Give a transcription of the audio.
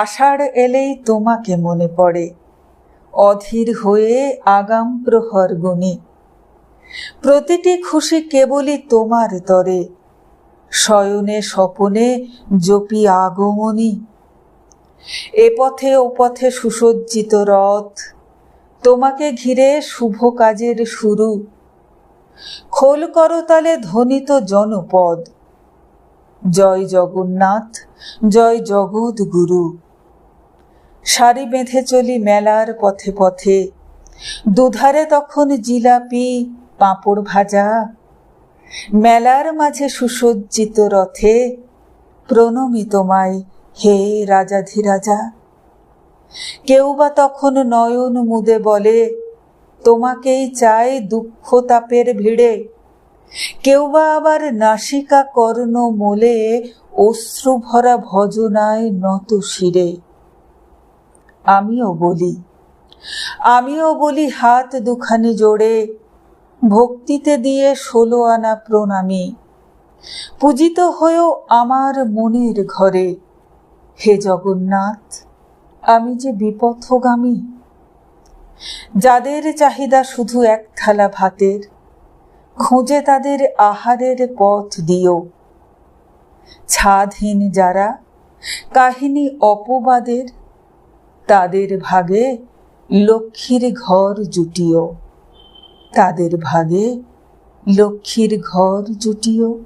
আষাঢ় এলেই তোমাকে মনে পড়ে। অধীর হয়ে আগাম প্রহর গুনি প্রতিটি খুশি কেবলই তোমার তরে। শয়নে স্বপনে জপি আগমনী। এ পথে ও পথে সুসজ্জিত রথ। তোমাকে ঘিরে শুভ কাজের শুরু। খোল করতালে ধ্বনিত জনপদ। জয় জগন্নাথ, জয় জগৎ গুরু। সারি বেঁধে চলি মেলার পথে পথে, দুধারে তখন জিলাপি, পাঁপড় ভাজা। মেলার মাঝে সুসজ্জিত রথে, প্রণমি তোমায় হে রাজাধিরাজা কেউ বা তখন নয়ন মুদে বলে, তোমাকেই চাই দুঃখ তাপের ভিড়ে। কেউ বা আবার নাসিকা কর্ণ মোলে অশ্রু ভরা ভজনায় নত শিরে। আমিও বলি আমিও বলি হাত দুখানি জোড়ে, ভক্তিতে দিয়ে ষোলো আনা প্রণামী। পূজিত হয়েও আমার মনের ঘরে, হে জগন্নাথ, আমি যে বিপথগামী। যাদের চাহিদা শুধু এক থালা ভাতের খুঁজে তাদের আহারের পথ দিও। ছাদহীন যারা কাহিনী অপবাদের, তাদের ভাগে লক্ষ্মীর ঘর জুটিও। তাদের ভাগে লক্ষ্মীর ঘর জুটিও।